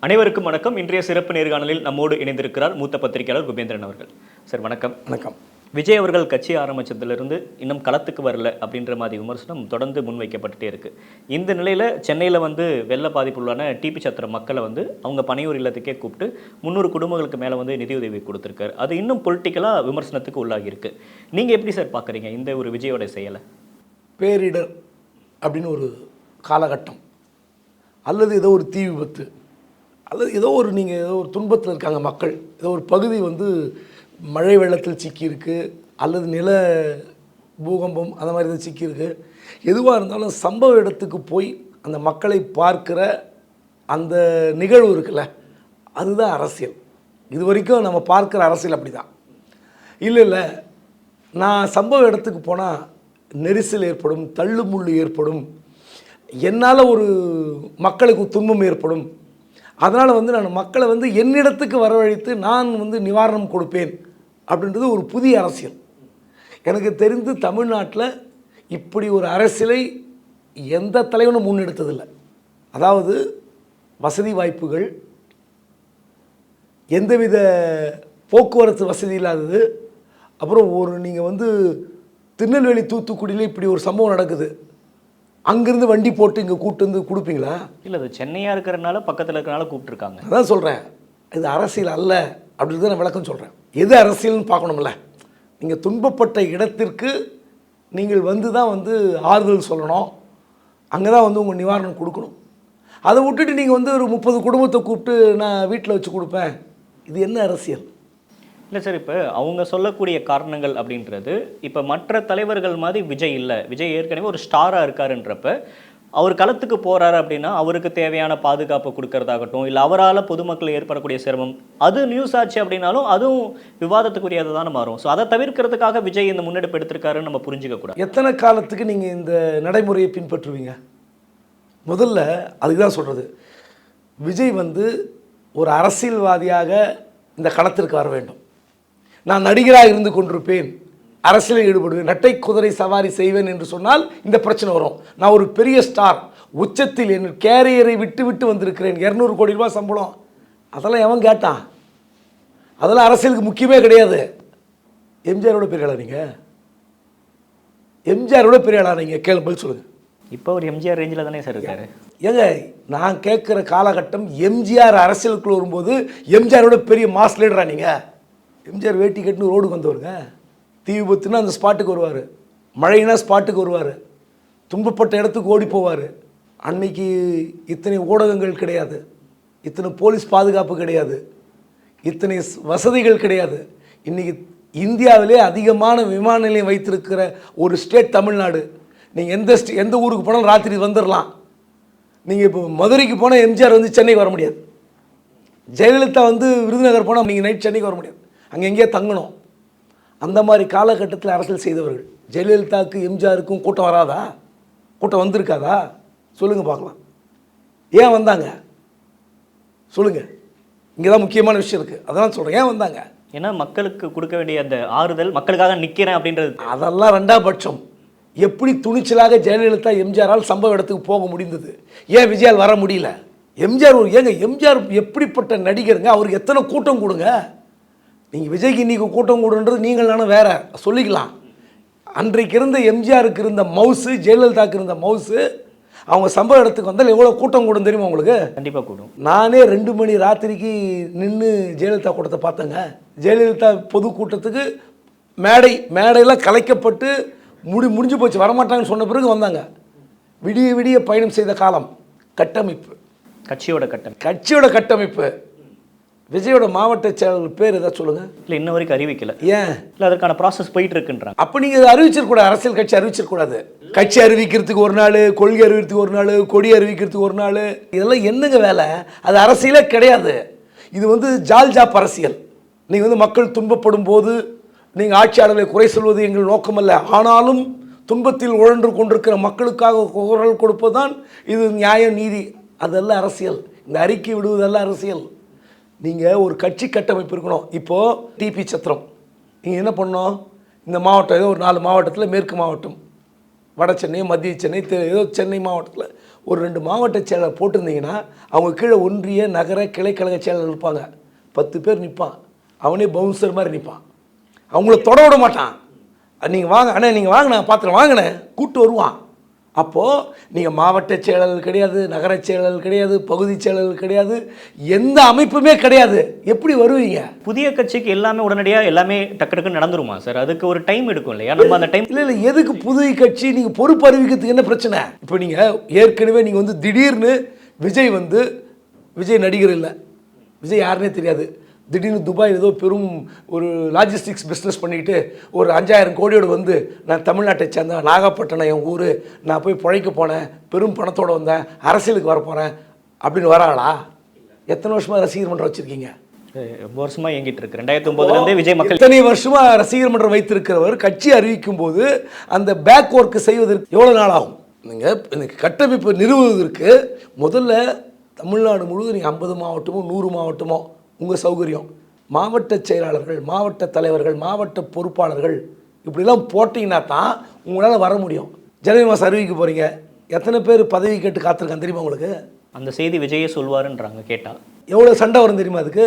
அனைவருக்கும் வணக்கம். இன்றைய சிறப்பு நேர்காணலில் நம்மோடு இணைந்திருக்கிறார் மூத்த பத்திரிகையாளர் குபேந்திரன் அவர்கள். சார் வணக்கம். வணக்கம். விஜய் அவர்கள் கட்சி ஆரம்பிச்சதிலிருந்து இன்னும் களத்துக்கு வரல அப்படின்ற மாதிரி விமர்சனம் தொடர்ந்து முன்வைக்கப்பட்டுட்டே இருக்கு. இந்த நிலையில சென்னையில் வந்து வெள்ள பாதிப்புள்ளான டிபி சத்திர மக்களை வந்து அவங்க பனையூர் இல்லத்துக்கே கூப்பிட்டு முந்நூறு குடும்பங்களுக்கு மேலே வந்து நிதியுதவி கொடுத்துருக்காரு. அது இன்னும் பொலிட்டிக்கலாக விமர்சனத்துக்கு உள்ளாகி இருக்கு. நீங்க எப்படி சார் பார்க்குறீங்க இந்த ஒரு விஜயோட செயலை? பேரிடர் அப்படின்னு ஒரு காலகட்டம். அல்லது ஏதோ ஒரு தீ விபத்து. அல்லது ஏதோ ஒரு நீங்கள் ஏதோ ஒரு துன்பத்தில் இருக்காங்க மக்கள். ஏதோ ஒரு பகுதி வந்து மழை வெள்ளத்தில் சிக்கியிருக்கு அல்லது நில பூகம்பம் அந்த மாதிரி ஏதோ சிக்கியிருக்கு. எதுவாக இருந்தாலும் சம்பவ இடத்துக்கு போய் அந்த மக்களை பார்க்கிற அந்த நிகழ்வு இருக்குல்ல அதுதான் அரசியல். இது வரைக்கும் நம்ம பார்க்குற அரசியல் அப்படி தான் இல்லை இல்லை நான் சம்பவ இடத்துக்கு போனால் நெரிசல் ஏற்படும் தள்ளுமுள்ளு ஏற்படும். என்னால் ஒரு மக்களுக்கு துன்பம் ஏற்படும். அதனால் வந்து நான் மக்களை வந்து என்னிடத்துக்கு வரவழைத்து நான் வந்து நிவாரணம் கொடுப்பேன் அப்படின்றது ஒரு புதிய அரசியல். எனக்கு தெரிந்து தமிழ்நாட்டில் இப்படி ஒரு அரசியலை எந்த தலைவனும் முன்னெடுத்ததில்லை. அதாவது வசதி வாய்ப்புகள் எந்தவித போக்குவரத்து வசதி இல்லாதது அப்புறம் ஒரு நீங்கள் வந்து திருநெல்வேலி தூத்துக்குடியில் இப்படி ஒரு சம்பவம் நடக்குது. அங்கேருந்து வண்டி போட்டு இங்கே கூட்டு வந்து கொடுப்பீங்களா? இல்லை அது சென்னையாக இருக்கிறனால பக்கத்தில் இருக்கிறனால கூப்பிட்டுருக்காங்க. அதான் சொல்கிறேன் இது அரசியல் அல்ல அப்படின்னு நான் விளக்கம் சொல்கிறேன் எது அரசியல்னு பார்க்கணும்ல? நீங்கள் துன்பப்பட்ட இடத்திற்கு நீங்கள் வந்து தான் வந்து ஆறுதல் சொல்லணும். அங்கே தான் வந்து உங்கள் நிவாரணம் கொடுக்கணும். அதை விட்டுட்டு நீங்கள் வந்து ஒரு முப்பது குடும்பத்தை கூப்பிட்டு நான் வீட்டில் வச்சு கொடுப்பேன். இது என்ன அரசியல்? இல்லை சார் இப்போ அவங்க சொல்லக்கூடிய காரணங்கள் அப்படின்றது இப்போ மற்ற தலைவர்கள் மாதிரி விஜய் இல்லை. விஜய் ஏற்கனவே ஒரு ஸ்டாராக இருக்காருன்றப்ப அவர் களத்துக்கு போகிறாரு அப்படின்னா அவருக்கு தேவையான பாதுகாப்பு கொடுக்கறதாகட்டும் இல்லை அவரால் பொதுமக்கள் ஏற்படக்கூடிய சிரமம் அது நியூஸ் ஆச்சு அப்படின்னாலும் அதுவும் விவாதத்துக்குரியது தானே மாறும். ஸோ அதை தவிர்க்கிறதுக்காக விஜய் இந்த முன்னெடுப்பு எடுத்திருக்காருன்னு நம்ம புரிஞ்சுக்க கூடாது. எத்தனை காலத்துக்கு நீங்கள் இந்த நடைமுறையை பின்பற்றுவீங்க? முதல்ல அதுக்கு தான் சொல்கிறது விஜய் வந்து ஒரு அரசியல்வாதியாக இந்த களத்திற்கு வர வேண்டும். நான் நடிகராக இருந்து கொண்டிருப்பேன். அரசியலில் ஈடுபடுவேன். நட்டை குதிரை சவாரி செய்வேன் என்று சொன்னால் இந்த பிரச்சனை வரும். நான் ஒரு பெரிய ஸ்டார் உச்சத்தில் என் கேரியரை விட்டு விட்டு வந்திருக்கிறேன். இரநூறு கோடி ரூபாய் சம்பளம். அதெல்லாம் எவன் கேட்டான் அதெல்லாம் அரசியலுக்கு முக்கியமே கிடையாது. எம்ஜிஆரோட பெரிய ஆளா நீங்கள் எம்ஜிஆரோட பெரிய ஆளா நீங்கள் கேளு பதில் சொல்லுங்கள் இப்போ ஒரு எம்ஜிஆர் ரேஞ்சில் தானே சார் இருக்காரு. ஏங்க நான் கேட்குற காலகட்டம் எம்ஜிஆர் அரசியலுக்குள்ள வரும்போது எம்ஜிஆரோட பெரிய மாஸ் லீடரா நீங்கள் எம்ஜிஆர் வேட்டி கட்டுன்னு ரோடுக்கு வந்தவருங்க. தீ விபத்துனா அந்த ஸ்பாட்டுக்கு வருவார். மழைனா ஸ்பாட்டுக்கு வருவார். துன்பப்பட்ட இடத்துக்கு ஓடி போவார். அன்னைக்கு இத்தனை ஊடகங்கள் கிடையாது. இத்தனை போலீஸ் பாதுகாப்பு கிடையாது. இத்தனை வசதிகள் கிடையாது. இன்றைக்கி இந்தியாவிலே அதிகமான விமான நிலையம் வைத்திருக்கிற ஒரு ஸ்டேட் தமிழ்நாடு. நீங்கள் எந்த ஸ்டே எந்த ஊருக்கு போனாலும் ராத்திரி வந்துடலாம் நீங்கள் இப்போ மதுரைக்கு போனால் எம்ஜிஆர் வந்து சென்னைக்கு வர முடியாது. ஜெயலலிதா வந்து விருதுநகர் போனால் நீங்கள் நைட் சென்னைக்கு வர முடியாது. அங்கே எங்கேயோ தங்கணும்? அந்த மாதிரி காலகட்டத்தில் அரசியல் செய்தவர்கள். ஜெயலலிதாவுக்கு எம்ஜிஆருக்கும் கூட்டம் வராதா? கூட்டம் வந்திருக்காதா? சொல்லுங்கள் பார்க்கலாம். ஏன் வந்தாங்க? சொல்லுங்கள் இங்கே தான் முக்கியமான விஷயம் இருக்குது அதெல்லாம் சொல்கிறேன் ஏன் வந்தாங்க? ஏன்னா மக்களுக்கு கொடுக்க வேண்டிய அந்த ஆறுதல் மக்களுக்காக நிற்கிறேன் அப்படின்றது. அதெல்லாம் ரெண்டாம் பட்சம். எப்படி துணிச்சலாக ஜெயலலிதா எம்ஜிஆரால் சம்பவ இடத்துக்கு போக முடிந்தது? ஏன் விஜயால் வர முடியல? எம்ஜிஆர் ஒரு ஏங்க எம்ஜிஆர் எப்படிப்பட்ட நடிகருங்க? அவருக்கு எத்தனை கூட்டம் கொடுங்க? நீங்கள் விஜய்க்கு இன்னைக்கு கூட்டம் கொடுன்றது நீங்கள் நானும் வேற. சொல்லிக்கலாம். அன்றைக்கு இருந்த எம்ஜிஆருக்கு இருந்த மவுஸு ஜெயலலிதாவுக்கு இருந்த மவுஸு அவங்க சம்பவ இடத்துக்கு வந்தால் எவ்வளோ கூட்டம் கூடும் தெரியுமா உங்களுக்கு? கண்டிப்பாக கூடும். நானே ரெண்டு மணி ராத்திரிக்கு நின்று ஜெயலலிதா கூட்டத்தை பார்த்தேங்க. ஜெயலலிதா பொதுக்கூட்டத்துக்கு மேடை மேடையெல்லாம் கலைக்கப்பட்டு முடி முடிஞ்சு போச்சு. வரமாட்டாங்கன்னு சொன்ன பிறகு வந்தாங்க. விடிய விடிய பயணம் செய்த காலம். கட்டமைப்பு. கட்சியோட கட்டம் கட்சியோட கட்டமைப்பு. விஜயோட மாவட்ட செயலாளர் பேர் ஏதாவது சொல்லுங்கள் இல்லை இன்ன வரைக்கும் அறிவிக்கல. ஏன்? இல்லை அதற்கான ப்ராசஸ் போயிட்டு இருக்குன்றாங்க அப்போ நீங்கள் அறிவிச்சிருக்கூடாது அரசியல் கட்சி அறிவிச்சிருக்கூடாது கட்சி அறிவிக்கிறதுக்கு ஒரு நாள் கொள்கை அறிவிக்கிறதுக்கு ஒரு நாள் கொடி அறிவிக்கிறதுக்கு ஒரு நாள் இதெல்லாம் என்னங்க வேலை? அது அரசியலே கிடையாது. இது வந்து ஜால் ஜாப் அரசியல். நீங்கள் வந்து மக்கள் துன்பப்படும் போது நீங்கள் ஆட்சியாளர்களை குறை சொல்வது எங்கள் நோக்கமல்ல ஆனாலும் துன்பத்தில் உழன்று கொண்டிருக்கிற மக்களுக்காக குரல் கொடுப்பதுதான் இது நியாயம் நீதி. அதெல்லாம் அரசியல். இந்த அறிக்கை விடுவதெல்லாம் அரசியல். நீங்கள் ஒரு கட்சி கட்டமைப்பு இருக்கணும். இப்போது டிபி சத்திரம். நீங்கள் என்ன பண்ணணும்? இந்த மாவட்டம் ஏதோ ஒரு நாலு மாவட்டத்தில் மேற்கு மாவட்டம். வட சென்னை மத்திய சென்னை தெ- ஏதோ சென்னை மாவட்டத்தில். ஒரு ரெண்டு மாவட்ட செயலர் போட்டிருந்தீங்கன்னா அவங்க கீழே ஒன்றிய நகர கிளைக்கழக செயலர் இருப்பாங்க. பத்து பேர் நிற்பான் அவனே பவுன்சர் மாதிரி நிற்பான் அவங்கள தொட விட மாட்டான். நீங்கள் வாங்க அண்ணே நீங்கள் வாங்கினேன் பாத்திரம் வாங்கினேன் கூட்டு வருவான். அப்போது நீங்கள் மாவட்ட செயலர்கள் கிடையாது நகரச் செயலர்கள் கிடையாது பகுதி செயலர்கள் கிடையாது எந்த அமைப்புமே கிடையாது. எப்படி வருவீங்க? புதிய கட்சிக்கு எல்லாமே உடனடியாக எல்லாமே டக்கு டக்குன்னு நடந்துருமா சார்? அதுக்கு ஒரு டைம் எடுக்கும் இல்லையா? நம்ம அந்த டைம் இல்லை இல்லை எதுக்கு புதிய கட்சி? நீங்கள் பொறுப்பு அறிவிக்கிறதுக்கு என்ன பிரச்சனை? இப்போ நீங்கள் ஏற்கனவே நீங்கள் வந்து திடீர்னு விஜய் வந்து விஜய் நடிகர் இல்லை. விஜய் யாருன்னே தெரியாது. திடீர்னு துபாய் ஏதோ பெரும் ஒரு லாஜிஸ்டிக்ஸ் பிஸ்னஸ் பண்ணிக்கிட்டு ஒரு அஞ்சாயிரம் கோடியோடு வந்து நான் தமிழ்நாட்டை சேர்ந்தேன் நாகப்பட்டினம் என் ஊர் நான் போய் பிழைக்க போனேன் பெரும் பணத்தோடு வந்தேன் அரசியலுக்கு வர போகிறேன் அப்படின்னு வராளா? எத்தனை வருஷமாக ரசிகர் மன்றம் வச்சுருக்கீங்க? ரொம்ப வருஷமா இயங்கிட்டு இருக்கு. ரெண்டாயிரத்தி ஒன்பதுல இருந்தே விஜய் மக்கள் இத்தனை வருஷமா ரசிகர் மன்றம் வைத்திருக்கிறவர் கட்சி அறிவிக்கும் போது அந்த பேக் ஒர்க் செய்வதற்கு எவ்வளவு நாள் ஆகும்? நீங்க இந்த கட்டமைப்பு நிறுவுவதற்கு முதல்ல தமிழ்நாடு முழுவதும் நீங்கள் ஐம்பது மாவட்டமோ நூறு மாவட்டமோ உங்கள் சௌகரியம். மாவட்ட செயலாளர்கள் மாவட்ட தலைவர்கள் மாவட்ட பொறுப்பாளர்கள் இப்படிலாம் போட்டிங்கன்னா தான் உங்களால் வர முடியும். ஜனவரி மாதம் அறிவிக்க போகிறீங்க எத்தனை பேர் பதவி கேட்டு காத்திருக்கான் தெரியுமா உங்களுக்கு? அந்த செய்தி விஜயே சொல்வாருன்றாங்க கேட்டா. எவ்வளோ சண்டை வரும் தெரியுமா அதுக்கு?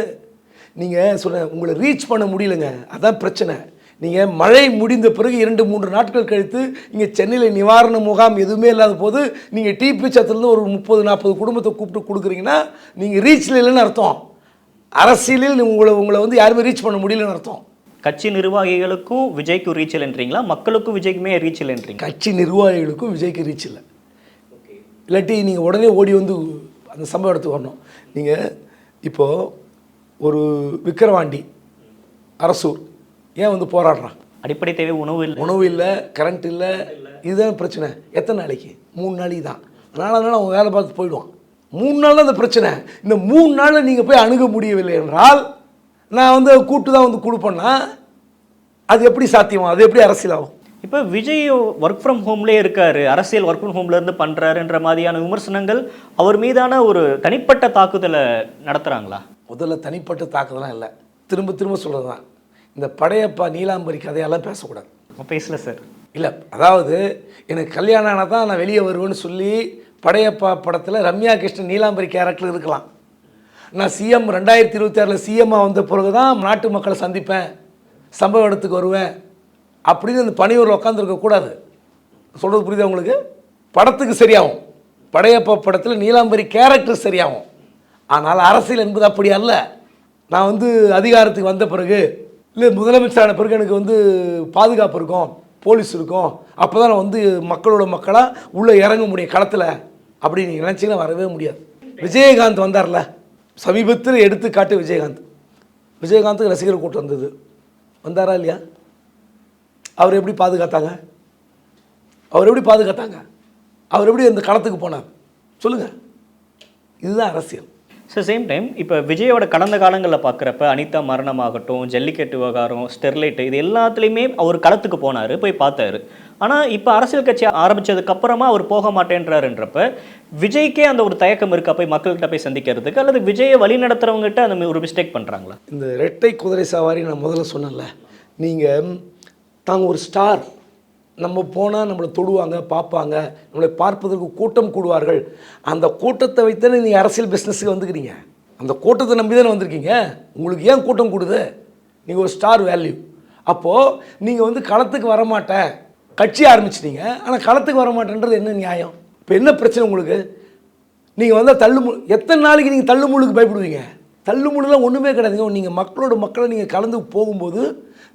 நீங்கள் சொன்ன உங்களை ரீச் பண்ண முடியலங்க. அதான் பிரச்சனை. நீங்கள் மழை முடிந்த பிறகு இரண்டு மூன்று நாட்கள் கழித்து இங்கே சென்னையில் நிவாரண முகாம் எதுவுமே இல்லாத போது நீங்கள் டிபி சத்திலேருந்து ஒரு முப்பது நாற்பது குடும்பத்தை கூப்பிட்டு கொடுக்குறீங்கன்னா நீங்கள் ரீச்சில் இல்லைன்னு அர்த்தம். அரசியலில் உங்களை உங்களை வந்து யாருமே ரீச் பண்ண முடியலன்னு அர்த்தம். கட்சி நிர்வாகிகளுக்கும் விஜய்க்கு ரீச் இல்லைன்றீங்களா? மக்களுக்கும் விஜய்க்குமே ரீச் இல்லைன்றீங்க கட்சி நிர்வாகிகளுக்கும் விஜய்க்கு ரீச் இல்லை. இல்லாட்டி நீங்கள் உடனே ஓடி வந்து அந்த சம்பவ இடத்துக்கு வரணும். நீங்கள் இப்போது ஒரு விக்கிரவாண்டி அரசூர் ஏன் வந்து போராடுறான் அடிப்படை தேவை உணவு இல்லை. உணவு இல்லை கரண்ட் இல்லை இதுதான் பிரச்சனை. எத்தனை நாளைக்கு? மூணு நாளைக்கு தான். நாலாவது நாள் அவன் வேலை பார்த்து போயிடுவான். மூணு நாள் தான் அந்த பிரச்சனை. இந்த மூணு நாளில் நீங்கள் போய் அணுக முடியவில்லை என்றால் நான் வந்து கூட்டு தான் வந்து கொடுப்பேன்னா அது எப்படி சாத்தியமாகும்? அது எப்படி அரசியலாகும் இப்போ விஜய் ஒர்க் ஃப்ரம் ஹோம்லேயே இருக்காரு. அரசியல் ஒர்க் ஃப்ரம் ஹோம்ல இருந்து பண்றாருன்ற மாதிரியான விமர்சனங்கள் அவர் மீதான ஒரு தனிப்பட்ட தாக்குதலை நடத்துறாங்களா? முதல்ல தனிப்பட்ட தாக்குதலாம் இல்லை. திரும்ப திரும்ப சொல்கிறது தான். இந்த படையப்பா நீலாம்பரி கதையெல்லாம் பேசக்கூடாது. பேசல சார் இல்லை அதாவது எனக்கு கல்யாணம் ஆனால் தான் நான் வெளியே வருவேன்னு சொல்லி படையப்பா படத்தில் ரம்யா கிருஷ்ணன் நீலாம்பரி கேரக்டர் இருக்கலாம். நான் சிஎம் ரெண்டாயிரத்தி இருபத்தி ஆறில் சிஎம்மாக வந்த பிறகு தான் நாட்டு மக்களை சந்திப்பேன் சம்பவ இடத்துக்கு வருவேன் அப்படின்னு அந்த பணியூரில் உட்காந்துருக்கக்கூடாது சொல்கிறது புரியுதா உங்களுக்கு? படத்துக்கு சரியாகும். படையப்பா படத்தில் நீலாம்பரி கேரக்டர் சரியாகும். ஆனால் அரசியல் என்பது அப்படி அல்ல. நான் வந்து அதிகாரத்துக்கு வந்த பிறகு இல்லை முதலமைச்சரான பிறகு எனக்கு வந்து பாதுகாப்பு இருக்கும் போலீஸ் இருக்கும். அப்போ தான் நான் வந்து மக்களோட மக்களாக உள்ளே இறங்க முடியும் களத்தில். அப்படி நீங்கள் நினச்சிங்கன்னா வரவே முடியாது. விஜயகாந்த் வந்தார்ல சமீபத்தில் எடுத்துக்காட்டு விஜயகாந்த். விஜயகாந்துக்கு ரசிகர் கூட்டம் வந்தது. வந்தாரா இல்லையா? அவர் எப்படி பாதுகாத்தாங்க? அவர் எப்படி பாதுகாத்தாங்க? அவர் எப்படி அந்த களத்துக்கு போனார்? சொல்லுங்கள் இதுதான் அரசியல். சார் சேம் டைம் இப்போ விஜயோட கடந்த காலங்களில் பார்க்குறப்ப அனிதா மரணமாகட்டும் ஜல்லிக்கட்டு விவகாரம் ஸ்டெர்லைட்டு இது எல்லாத்துலேயுமே அவர் களத்துக்கு போனார் போய் பார்த்தாரு. ஆனால் இப்போ அரசியல் கட்சி ஆரம்பித்ததுக்கப்புறமா அவர் போக மாட்டேன்றாருன்றப்ப விஜய்க்கே அந்த ஒரு தயக்கம் இருக்கா? போய் மக்கள்கிட்ட போய் சந்திக்கிறதுக்கு? அல்லது விஜயை வழி நடத்துறவங்ககிட்ட அந்த ஒரு மிஸ்டேக் பண்ணுறாங்களா இந்த ரெட்டை குதிரை சவாரி நான் முதல்ல சொன்னேன்ல. நீங்கள் தாங்க ஒரு ஸ்டார் நம்ம போனால் நம்மளை தொடுவாங்க பார்ப்பாங்க. நம்மளை பார்ப்பதற்கு கூட்டம் கூடுவார்கள். அந்த கூட்டத்தை வைத்தானே நீங்கள் அரசியல் பிஸ்னஸுக்கு வந்துக்கிறீங்க. அந்த கூட்டத்தை நம்பி தானே வந்திருக்கீங்க? உங்களுக்கு ஏன் கூட்டம் கூடுது? நீங்கள் ஒரு ஸ்டார் வேல்யூ அப்போது நீங்கள் வந்து களத்துக்கு வரமாட்டேன். கட்சி ஆரம்பிச்சிட்டீங்க ஆனால் களத்துக்கு வர மாட்டேன்றது என்ன நியாயம்? இப்போ என்ன பிரச்சனை உங்களுக்கு? நீங்கள் வந்தால் தள்ளுமு எத்தனை நாளைக்கு நீங்கள் தள்ளுமுழுக்கு பயப்படுவீங்க? தள்ளுமுழுலாம் ஒன்றுமே கிடையாதுங்க. நீங்கள் மக்களோட மக்களை நீங்கள் கலந்து போகும்போது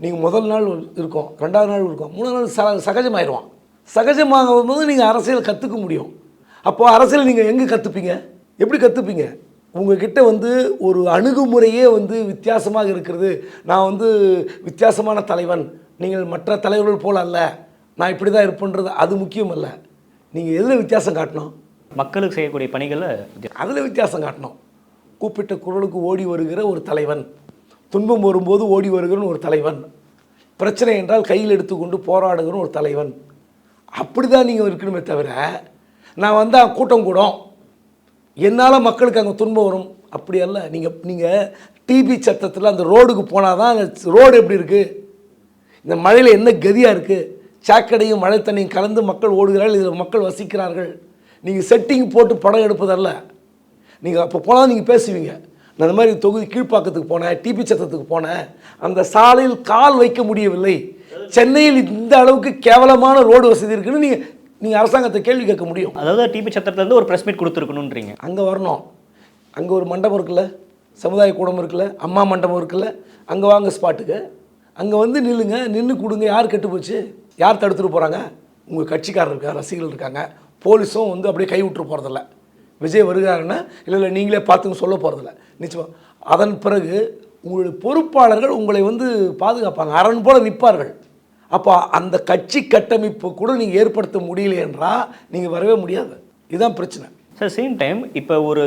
நீங்கள் முதல் நாள் இருக்கும் ரெண்டாவது நாள் இருக்கும் மூணாவது நாள் ச சகஜமாயிடுவான் சகஜமாகும் போது நீங்கள் அரசியல் கற்றுக்க முடியும். அப்போது அரசியல் நீங்கள் எங்கே கற்றுப்பீங்க எப்படி கற்றுப்பீங்க உங்ககிட்ட வந்து ஒரு அணுகுமுறையே வந்து வித்தியாசமாக இருக்கிறது. நான் வந்து வித்தியாசமான தலைவன். நீங்கள் மற்ற தலைவர்கள் போல் அல்ல. நான் இப்படி தான் இருப்பேன்றது அது முக்கியம் அல்ல நீங்கள் எதில் வித்தியாசம் காட்டணும்? மக்களுக்கு செய்யக்கூடிய பணிகளை அதில் வித்தியாசம் காட்டணும். கூப்பிட்ட குரலுக்கு ஓடி வருகிற ஒரு தலைவன். துன்பம் வரும்போது ஓடி வருகிற ஒரு தலைவன். பிரச்சனை என்றால் கையில் எடுத்துக்கொண்டு போராடுகிற ஒரு தலைவன். அப்படி தான் நீங்கள் இருக்கணுமே தவிர நான் வந்தால் கூட்டம் கூடும். என்னால் மக்களுக்கு அங்கே துன்பம் வரும். அப்படி அல்ல. நீங்கள் நீங்கள் டிபி சத்தத்தில் அந்த ரோடுக்கு போனால் தான் அந்த ரோடு எப்படி இருக்குது இந்த மழையில் என்ன கதியாக இருக்குது சாக்கடையும் மழை தண்ணியும் கலந்து மக்கள் ஓடுகிறார்கள் இதில் மக்கள் வசிக்கிறார்கள். நீங்கள் செட்டிங் போட்டு படம் எடுப்பதல்ல. நீங்கள் அப்போ போனால் நீங்கள் பேசுவீங்க. நான் இந்த மாதிரி தொகுதி கீழ்ப்பாக்கத்துக்கு போனேன் டிபி சத்தத்துக்கு போனேன். அந்த சாலையில் கால் வைக்க முடியவில்லை. சென்னையில் இந்த அளவுக்கு கேவலமான ரோடு வசதி இருக்குன்னு நீங்கள் நீங்கள் அரசாங்கத்தை கேள்வி கேட்க முடியும். அதாவது டிபி சத்திரத்துலேருந்து ஒரு ப்ரெஸ் மீட் கொடுத்துருக்கணுன்றீங்க அங்கே வரணும். அங்கே ஒரு மண்டபம் இருக்குல்ல சமுதாய கூடம் இருக்குல்ல அம்மா மண்டபம் இருக்குல்ல அங்கே வாங்க ஸ்பாட்டுக்கு அங்கே வந்து நில்லுங்க நின்று கொடுங்க யார் கெட்டு போச்சு? யார் தடுத்துட்டு போகிறாங்க உங்கள் கட்சிக்காரர் இருக்காங்க ரசிகர்கள் இருக்காங்க. போலீஸும் வந்து அப்படியே கை விட்டுரு போகிறதில்ல விஜய் வருகிறாருன்னா இல்லை இல்லை நீங்களே பார்த்துங்க சொல்ல போகிறதில்ல நிச்சயமாக அதன் பிறகு உங்களுடைய பொறுப்பாளர்கள் உங்களை வந்து பாதுகாப்பாங்க. அரண் போல் நிற்பார்கள். அப்போ அந்த கட்சி கட்டமைப்பு கூட நீங்கள் ஏற்படுத்த முடியல என்றால் நீங்கள் வரவே முடியாது. இதுதான் பிரச்சனை. சார் சேம் டைம் இப்போ ஒரு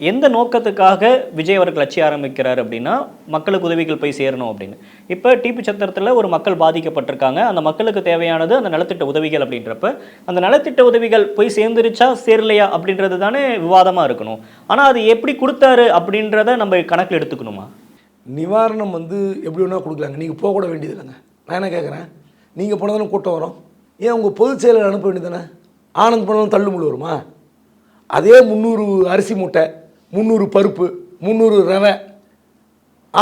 எந்த நோக்கத்துக்காக விஜய் அவர்கள் கட்சி ஆரம்பிக்கிறார் அப்படின்னா மக்களுக்கு உதவிகள் போய் சேரணும் அப்படின்னு. இப்போ டிபி சத்திரத்தில் ஒரு மக்கள் பாதிக்கப்பட்டிருக்காங்க. அந்த மக்களுக்கு தேவையானது அந்த நலத்திட்ட உதவிகள் அப்படின்றப்ப அந்த நலத்திட்ட உதவிகள் போய் சேர்ந்துருச்சா சேரலையா அப்படின்றது தானே விவாதமாக இருக்கணும். ஆனால் அது எப்படி கொடுத்தாரு அப்படின்றத நம்ம கணக்கில் எடுத்துக்கணுமா? நிவாரணம் வந்து எப்படி வேணால் கொடுக்கலாங்க. நீங்கள் போக கூட வேண்டியது இல்லைங்க. நான் என்ன கேட்குறேன் நீங்கள் போனதானே கூட்டம் வரும். ஏன் உங்கள் பொதுச் செயலர் அனுப்ப வேண்டியதானே ஆனந்த் போனாலும் தள்ளுமுள்ளு வருமா? அதே முந்நூறு அரிசி மூட்டை முந்நூறு பருப்பு முந்நூறு ரவை.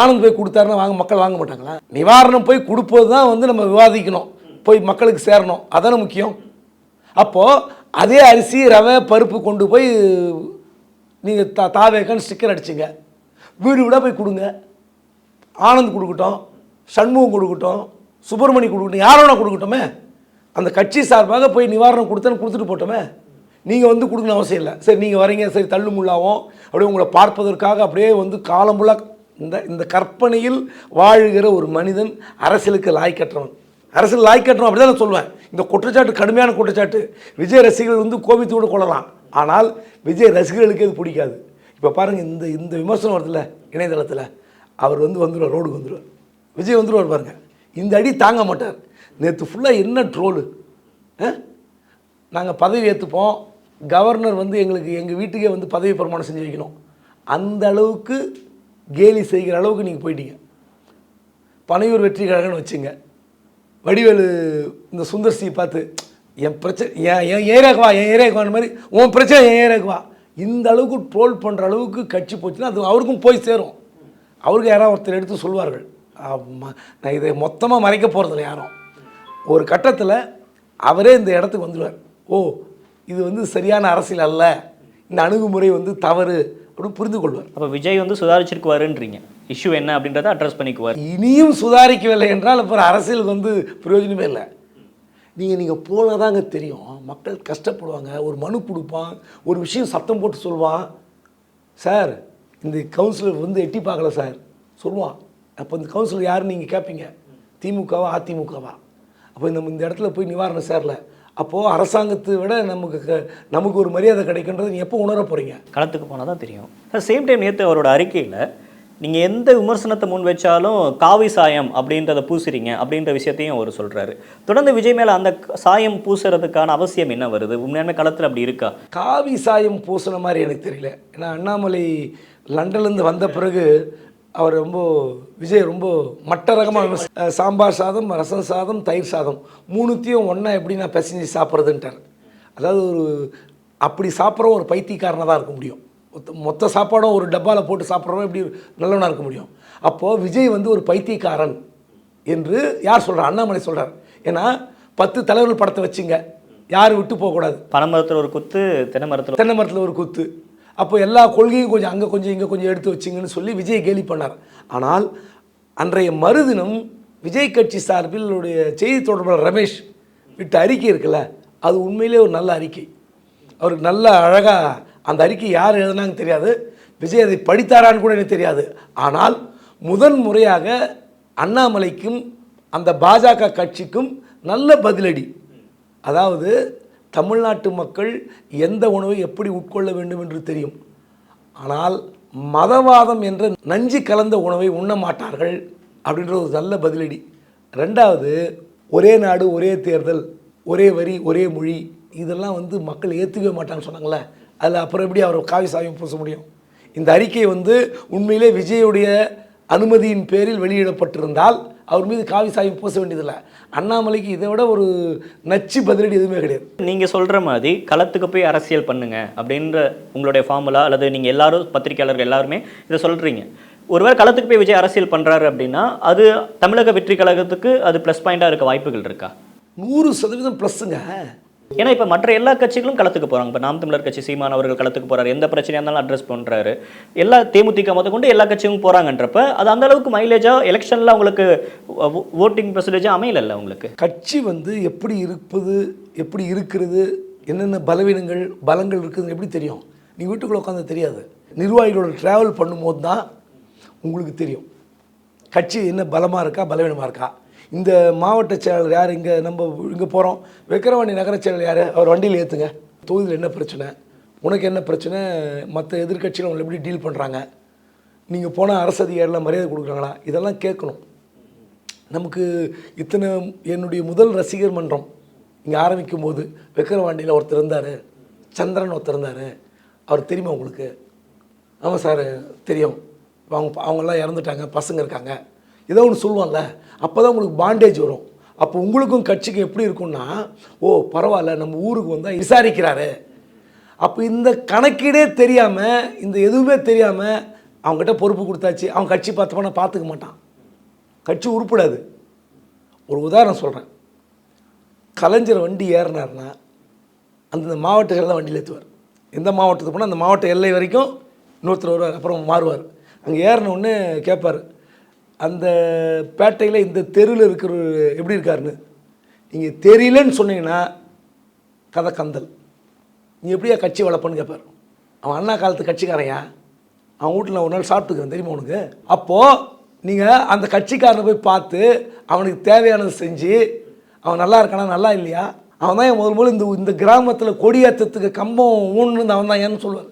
ஆனந்த் போய் கொடுத்தாருன்னா வாங்க மக்கள் வாங்க மாட்டாங்களா? நிவாரணம் போய் கொடுப்பது தான் வந்து நம்ம விவாதிக்கணும். போய் மக்களுக்கு சேரணும். அதான முக்கியம். அப்போது அதே அரிசி ரவை பருப்பு கொண்டு போய் நீங்கள் தா தாவேக்கன்னு ஸ்டிக்கர் அடிச்சிங்க. வீடு வீடாக போய் கொடுங்க. ஆனந்த் கொடுக்கட்டும் சண்முகம் கொடுக்கட்டும் சுப்பிரமணி கொடுக்கட்டும் யாரோட கொடுக்கட்டுமே? அந்த கட்சி சார்பாக போய் நிவாரணம் கொடுத்தேன்னு கொடுத்துட்டு போட்டோமே? நீங்கள் வந்து கொடுக்கணும் அவசியம் இல்லை. சரி நீங்கள் வரீங்க சரி தள்ளு முள்ளாவும் அப்படியே உங்களை பார்ப்பதற்காக அப்படியே வந்து காலம் ஃபுல்லாக இந்த இந்த கற்பனையில் வாழுகிற ஒரு மனிதன் அரசியலுக்கு லாய்க்கற்றவன் அரசியல் லாய்க்கற்றவன் அப்படி தான் நான் சொல்லுவேன் இந்த குற்றச்சாட்டு கடுமையான குற்றச்சாட்டு. விஜய் ரசிகர்கள் வந்து கோபித்தோடு கொள்ளலாம். ஆனால் விஜய் ரசிகர்களுக்கு இது பிடிக்காது. இப்போ பாருங்கள் இந்த இந்த விமர்சனம் வருதுல்ல இணையதளத்தில். அவர் வந்து வந்துடுவார் ரோடுக்கு வந்துடுவார் விஜய் வந்துடுவார் பாருங்கள் இந்த அடி தாங்க மாட்டார். நேற்று ஃபுல்லாக என்ன ட்ரோலு நாங்கள் பதவி ஏற்றுப்போம் கவர்னர் வந்து எங்களுக்கு எங்கள் வீட்டுக்கே வந்து பதவி பிரமாணம் செஞ்சு வைக்கணும். அந்த அளவுக்கு கேலி செய்கிற அளவுக்கு நீங்கள் போயிட்டீங்க. பனையூர் வெற்றி கழகம்னு வச்சுங்க. வடிவேலு இந்த சுந்தர் சி பார்த்து என் பிரச்சனை என் என் ஏரியாவுக்கு வா என் ஏரியாவுக்கு வான மாதிரி உன் பிரச்சனை என் ஏரியாவுக்கு வா. இந்த அளவுக்கு ட்ரோல் பண்ணுற அளவுக்கு கட்சி போச்சுன்னா அது அவருக்கும் போய் சேரும். அவருக்கு யாராவது ஒருத்தர் எடுத்து சொல்வார்கள். நான் இதை மொத்தமாக மறைக்க போகிறதில்ல யாரும். ஒரு கட்டத்தில் அவரே இந்த இடத்துக்கு வந்துடுவார். ஓ இது வந்து சரியான அரசியல் அல்ல. இந்த அணுகுமுறை வந்து தவறு அப்படின்னு புரிந்து கொள்வார் அப்போ விஜய் வந்து சுதாரிச்சிருக்குவாருன்றீங்க. இஷ்யூ என்ன அப்படின்றத அட்ரஸ் பண்ணிக்குவார். இனியும் சுதாரிக்கவில்லை என்றால் அப்புறம் அரசியல் வந்து பிரயோஜனமே இல்லை. நீங்கள் நீங்கள் போனதாங்க தெரியும். மக்கள் கஷ்டப்படுவாங்க. ஒரு மனு கொடுப்பான். ஒரு விஷயம் சத்தம் போட்டு சொல்லுவான் சார் இந்த கவுன்சிலர் வந்து எட்டி பார்க்கல சார். சொல்லுவான். அப்போ இந்த கவுன்சிலர் யாருன்னு நீங்கள் கேட்பீங்க திமுகவா அதிமுகவா? அப்போ இந்த இந்த இடத்துல போய் நிவாரணம் சேரல அப்போது அரசாங்கத்தை விட நமக்கு க- நமக்கு ஒரு மரியாதை கிடைக்கின்றது நீ எப்போ உணர போகிறீங்க களத்துக்கு போனால் தான் தெரியும். சேம் டைம் நேற்று அவரோட அறிக்கையில் நீங்கள் எந்த விமர்சனத்தை முன் வச்சாலும் காவி சாயம் அப்படின்றத பூசுறீங்க அப்படின்ற விஷயத்தையும் அவர் சொல்கிறாரு தொடர்ந்து விஜய் மேலே அந்த சாயம் பூசுறதுக்கான அவசியம் என்ன வருது? உண்மையாலுமே களத்தில் அப்படி இருக்கா? காவி சாயம் பூசின மாதிரி எனக்கு தெரியல. ஏன்னா அண்ணாமலை லண்டன்லேருந்து வந்த பிறகு அவர் ரொம்ப விஜய் ரொம்ப மட்ட ரகமாக சாம்பார் சாதம் ரசம் சாதம் தயிர் சாதம் மூணுத்தையும் ஒன்றா எப்படி நான் பிசைஞ்சு சாப்பிட்றதுன்ட்டார். அதாவது ஒரு அப்படி சாப்பிட்ற ஒரு பைத்தியக்காரனாக தான் இருக்க முடியும். மொத்த சாப்பாடும் ஒரு டப்பாவில் போட்டு சாப்பிட்றவன் எப்படி நல்லவனாக இருக்க முடியும். அப்போது விஜய் வந்து ஒரு பைத்தியக்காரன் என்று யார் சொல்கிறார் அண்ணாமலை சொல்கிறார் ஏன்னா பத்து தலைவர்கள் படத்தை வச்சுங்க. யாரும் விட்டு போகக்கூடாது. பனைமரத்தில் ஒரு குத்து தென்னை மரத்தில் தென்னை மரத்தில் ஒரு குத்து. அப்போ எல்லா கொள்கையும் கொஞ்சம் அங்கே கொஞ்சம் இங்கே கொஞ்சம் எடுத்து வச்சிங்கன்னு சொல்லி விஜய் கேலி பண்ணார். ஆனால் அன்றைய மறுதினம் விஜய் கட்சி சார்பில் உடைய செய்தி தொடர்பாளர் ரமேஷ் விட்ட அறிக்கை இருக்குல்ல அது உண்மையிலே ஒரு நல்ல அறிக்கை. அவருக்கு நல்ல அழகாக அந்த அறிக்கை யார் எழுதுனாங்க தெரியாது. விஜய் அதை படித்தாரான்னு கூட எனக்கு தெரியாது. ஆனால் முதன் முறையாக அண்ணாமலைக்கும் அந்த பாஜக கட்சிக்கும் நல்ல பதிலடி. அதாவது தமிழ்நாட்டு மக்கள் எந்த உணவை எப்படி உட்கொள்ள வேண்டும் என்று தெரியும். ஆனால் மதவாதம் என்ற நஞ்சு கலந்த உணவை உண்ண மாட்டார்கள் அப்படின்ற ஒரு நல்ல பதிலடி. ரெண்டாவது ஒரே நாடு ஒரே தேர்தல் ஒரே வரி ஒரே மொழி இதெல்லாம் வந்து மக்கள் ஏற்றுக்கவே மாட்டாங்கன்னு சொன்னாங்களே அதில் அப்புறம் எப்படி அவர் காவி சாயம் பூச முடியும்? இந்த அறிக்கை வந்து உண்மையிலே விஜயுடைய அனுமதியின் பேரில் வெளியிடப்பட்டிருந்தால் அவர் மீது காவி சாவி பூச வேண்டியதில்லை. அண்ணாமலைக்கு இதை விட ஒரு நச்சு பதிலடி எதுவுமே கிடையாது. நீங்க சொல்ற மாதிரி களத்துக்கு போய் அரசியல் பண்ணுங்க அப்படின்ற உங்களுடைய ஃபார்முலா அல்லது நீங்க எல்லாரும் பத்திரிகையாளர்கள் எல்லாருமே இதை சொல்றீங்க. ஒருவேளை களத்துக்கு போய் விஜய் அரசியல் பண்றாரு அப்படின்னா அது தமிழக வெற்றி கழகத்துக்கு அது ப்ளஸ் பாயிண்டா இருக்க வாய்ப்புகள் இருக்கா? நூறு சதவீதம் ப்ளஸ்ஸுங்க ஏன்னா இப்போ மற்ற எல்லா கட்சிகளும் களத்துக்கு போகிறாங்க இப்போ நாம் தமிழர் கட்சி சீமான் அவர்கள் களத்துக்கு போறாரு. எந்த பிரச்சனையாக இருந்தாலும் அட்ரஸ் பண்ணுறாரு எல்லா தேமுதிக முத கொண்டு எல்லா கட்சியும் போகிறாங்கன்றப்ப அது அந்த அளவுக்கு மைலேஜாக எலெக்ஷனில் அவங்களுக்கு ஓட்டிங் பெர்சன்டேஜா அமையல உங்களுக்கு? கட்சி வந்து எப்படி இருப்பது எப்படி இருக்கிறது என்னென்ன பலவீனங்கள் பலங்கள் இருக்குதுன்னு எப்படி தெரியும்? நீ வீட்டுக்குள்ளே உட்காந்து தெரியாது. நிர்வாகிகளோட ட்ராவல் பண்ணும்போது தான் உங்களுக்கு தெரியும். கட்சி என்ன பலமாக இருக்கா பலவீனமாக இருக்கா? இந்த மாவட்ட செயலாளர் யார்? இங்கே நம்ம இங்கே போகிறோம் விக்கிரவாணி நகர செயலாளர் யார்? அவர் வண்டியில் ஏற்றுங்க தொகுதியில் என்ன பிரச்சனை? உனக்கு என்ன பிரச்சனை? மற்ற எதிர்கட்சிகள் உங்களை எப்படி டீல் பண்ணுறாங்க நீங்கள் போனால் அரசு அதிகாரிலாம் மரியாதை கொடுக்குறாங்களா? இதெல்லாம் கேட்கணும். நமக்கு இத்தனை என்னுடைய முதல் ரசிகர் மன்றம். இங்கே ஆரம்பிக்கும் போது விக்கிரவாண்டியில் ஒருத்தர் இருந்தார். சந்திரன் ஒருத்தர் இருந்தார். அவர் தெரியுமா உங்களுக்கு? ஆமாம் சார் தெரியும். அவங்க அவங்கெல்லாம் இறந்துட்டாங்க. பசங்க இருக்காங்க. ஏதோ ஒன்று சொல்லுவான்ல அப்போ தான் உங்களுக்கு பாண்டேஜ் வரும். அப்போ உங்களுக்கும் கட்சிக்கும் எப்படி இருக்கும்னா ஓ பரவாயில்ல நம்ம ஊருக்கு வந்தால் விசாரிக்கிறாரு. அப்போ இந்த கணக்கீடே தெரியாமல் இந்த எதுவுமே தெரியாமல் அவங்ககிட்ட பொறுப்பு கொடுத்தாச்சு. அவன் கட்சி பார்த்தப்போனா பார்த்துக்க மாட்டான். கட்சி உருப்படாது ஒரு உதாரணம் சொல்கிறேன் கலைஞர் வண்டி ஏறினார்னா அந்தந்த மாவட்டத்தில் தான் வண்டியில் ஏற்றுவார் எந்த மாவட்டத்துக்கு போனால் அந்த மாவட்ட எல்லை வரைக்கும் இன்னொருத்தர் வருவார் அப்புறம் மாறுவார். அங்கே ஏறின கேட்பார் அந்த பேட்டையில் இந்த தெருவில் இருக்கிற எப்படி இருக்காருன்னு? நீங்கள் தெரியலன்னு சொன்னீங்கன்னா கதை கந்தல். நீ எப்படியா கட்சி வளர்ப்பன்னு கேட்பார் அவன் அண்ணா காலத்து கட்சிக்காரையா அவன் வீட்டில் நான் ஒரு நாள் சாப்பிட்டுக்கிறேன் தெரியுமா உனக்கு? அப்போது நீங்கள் அந்த கட்சிக்காரனை போய் பார்த்து அவனுக்கு தேவையானதை செஞ்சு அவன் நல்லா இருக்கானா நல்லா இல்லையா? அவன் தான் என் முதல் முதல்ல இந்த இந்த கிராமத்தில் கொடியேற்றத்துக்கு கம்பம் ஊன்னு அவன் தான் ஏன்னு சொல்லுவார்.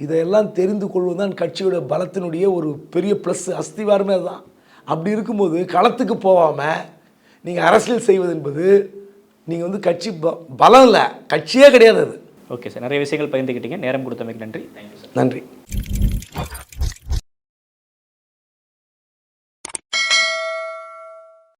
இதையெல்லாம் தெரிந்து கொள்வது தான் கட்சியோட பலத்தினுடைய ஒரு பெரிய ப்ளஸ் அஸ்திவாரமே அதுதான். அப்படி இருக்கும்போது களத்துக்கு போகாமல் நீங்கள் அரசியல் செய்வது என்பது நீங்கள் வந்து கட்சி ப பலம் இல்லை. கட்சியே கிடையாது அது. Okay sir. நிறைய விஷயங்கள் பகிர்ந்துக்கிட்டீங்க நேரம் கொடுத்தமைக்கு நன்றி. நன்றி.